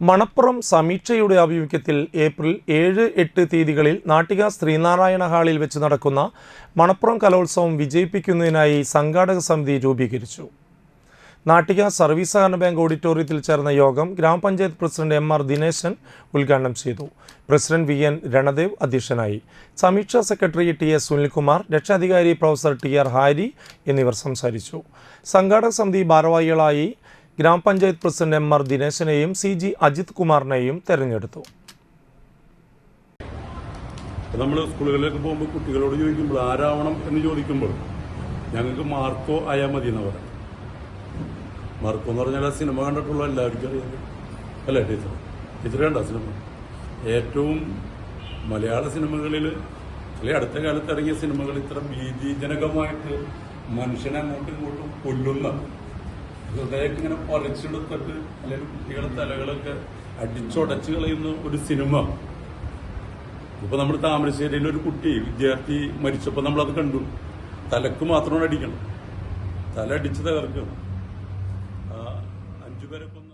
മണപ്പുറം സമീക്ഷയുടെ ആഭിമുഖ്യത്തിൽ ഏപ്രിൽ ഏഴ് എട്ട് തീയതികളിൽ നാട്ടിക ശ്രീനാരായണ ഹാളിൽ വെച്ച് നടക്കുന്ന മണപ്പുറം കലോത്സവം വിജയിപ്പിക്കുന്നതിനായി സംഘാടക സമിതി രൂപീകരിച്ചു. നാട്ടിക സർവീസ് സഹകരണ ബാങ്ക് ഓഡിറ്റോറിയത്തിൽ ചേർന്ന യോഗം ഗ്രാമപഞ്ചായത്ത് പ്രസിഡന്റ് എം ആർ ദിനേശൻ ഉദ്ഘാടനം ചെയ്തു. പ്രസിഡന്റ് വി എൻ രണദേവ് അധ്യക്ഷനായി. Sameeksha secretary T S Sunilkumar രക്ഷാധികാരി പ്രൊഫസർ ടി ആർ ഹാരി എന്നിവർ സംസാരിച്ചു. സംഘാടക സമിതി ഭാരവാഹികളായി ഗ്രാമപഞ്ചായത്ത് പ്രസിഡന്റ് എം ആർ ദിനേശനെയും സി ജി അജിത് കുമാറിനെയും തെരഞ്ഞെടുത്തു. നമ്മൾ സ്കൂളുകളിലേക്ക് പോകുമ്പോൾ കുട്ടികളോട് ചോദിക്കുമ്പോൾ ആരാവണം? എന്ന് ചോദിക്കുമ്പോൾ ഞങ്ങൾക്ക് മാർക്കോ ആയാൽ മതി എന്ന് പറയാം. മാർക്കോ എന്ന് പറഞ്ഞാൽ ആ സിനിമ കണ്ടിട്ടുള്ള എല്ലാവർക്കും അറിയാം. അല്ലേ ടീച്ചർ? ടീച്ചർ കണ്ട സിനിമ? ഏറ്റവും മലയാള സിനിമകളിൽ അല്ലെങ്കിൽ അടുത്ത കാലത്ത് ഇറങ്ങിയ സിനിമകൾ ഇത്ര ഭീതിജനകമായിട്ട് മനുഷ്യനെ അങ്ങോട്ടും ഇങ്ങോട്ടും കൊല്ലുന്ന ഹൃദയമൊക്കെ ഇങ്ങനെ പറിച്ചെടുത്തിട്ട് അല്ലെങ്കിൽ കുട്ടികളുടെ തലകളൊക്കെ അടിച്ചുടച്ച് കളയുന്ന ഒരു സിനിമ. ഇപ്പൊ നമ്മൾ താമരശ്ശേരിയിലെ ഒരു കുട്ടി വിദ്യാർത്ഥി മരിച്ചപ്പോൾ നമ്മളത് കണ്ടു. തലക്ക് മാത്രമാണ് അടിക്കണം. തല അടിച്ച് തകർക്കണം. അഞ്ചുപേരെ അഞ്ചു പേരെ കൊന്ന